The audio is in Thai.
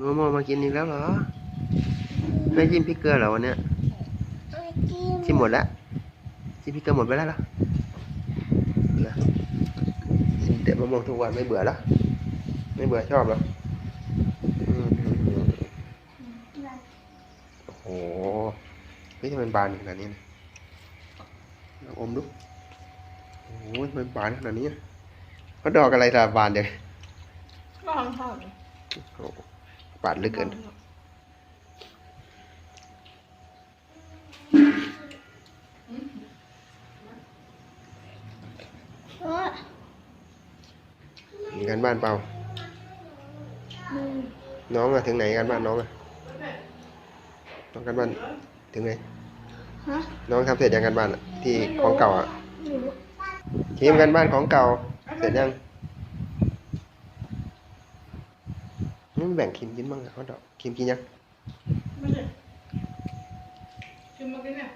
โมโมมากินอีกแล้วเหรอ ไม่จิ้มพริกเกลือเหรอวันเนี้ยไม่กินจิ้มหมดแล้วจิ้มพริกเกลือหมดไปแล้วเหรอนะกินแต่มะม่วงทุกวันไม่เบื่อแล้วไม่เบื่อชอบเหรออืมอืมอืมโอ้โหเฮ้ยทำไมมันบานขนาดนี้นะลองอมดูโอ้โหทำไมมันบานขนาดนี้อะเขาดอกอะไรล่ะบานเดี๋ยวก็ทำทอดโอ้โห ปาดลึกเกินเออมีการบ้านเปล่ามือน้องอะถึงไหนการบ้านน้องอะน้องการบ้านถึงไหนฮะน้องทำเสร็จยังการบ้านอะที่ของเก่าอะหนูทีมการบ้านของเก่า เสร็จยัง ไม่แบ่งคิมกินบ้างเหรอะเขาดอกคิมกินยังไม่ใช่ชิมมากินเนี่ย